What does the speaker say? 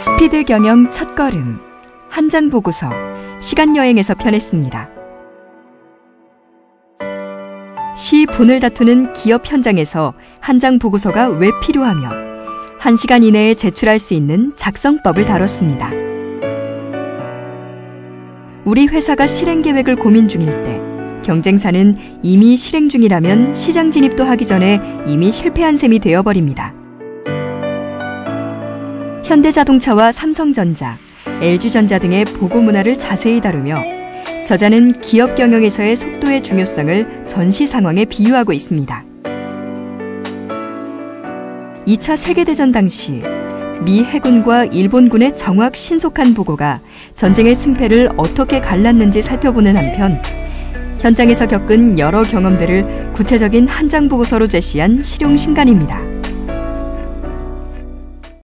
스피드 경영 첫걸음 한장 보고서 시간 여행에서 편했습니다. 시 분을 다투는 기업 현장에서 한 장 보고서가 왜 필요하며 한 시간 이내에 제출할 수 있는 작성법을 다뤘습니다. 우리 회사가 실행 계획을 고민 중일 때 경쟁사는 이미 실행 중이라면 시장 진입도 하기 전에 이미 실패한 셈이 되어버립니다. 현대자동차와 삼성전자, LG전자 등의 보고 문화를 자세히 다루며 저자는 기업 경영에서의 속도의 중요성을 전시 상황에 비유하고 있습니다. 2차 세계대전 당시 미 해군과 일본군의 정확 신속한 보고가 전쟁의 승패를 어떻게 갈랐는지 살펴보는 한편 현장에서 겪은 여러 경험들을 구체적인 한 장 보고서로 제시한 실용 신간입니다.